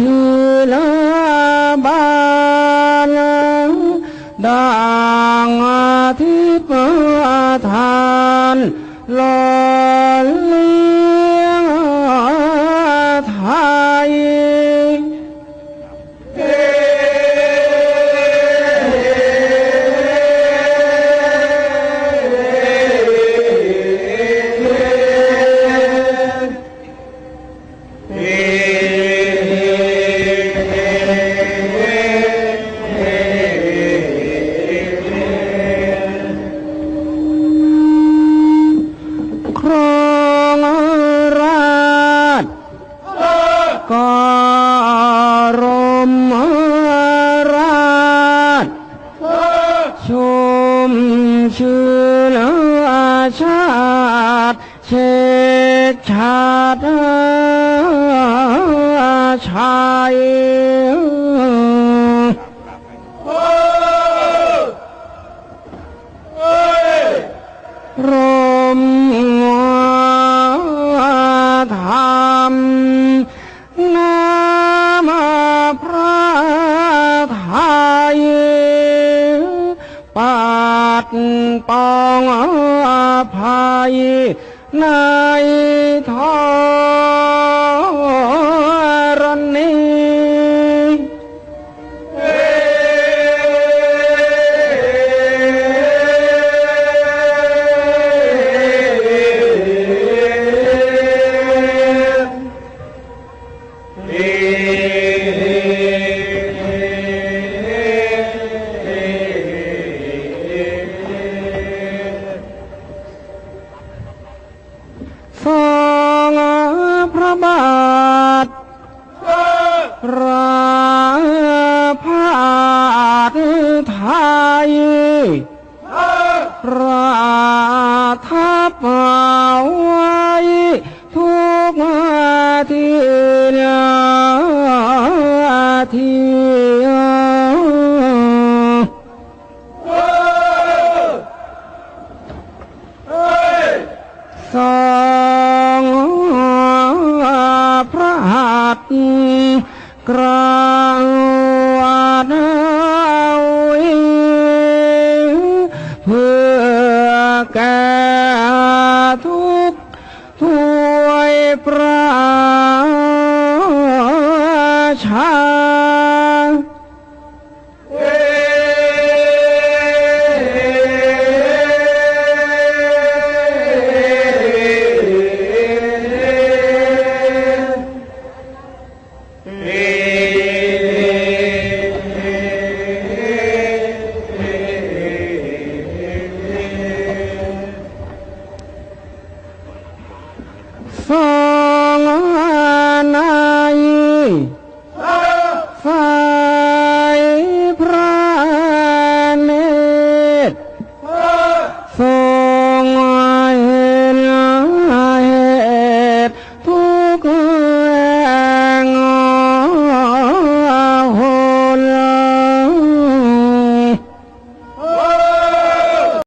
chư la ban đàng thiếp than lo ly 섬허란 숨쉬는 샷 색차다 차이 롬 ปัดปองอภัยในทอง ทรงพระบาทพระ ดกราวดเพื่อแก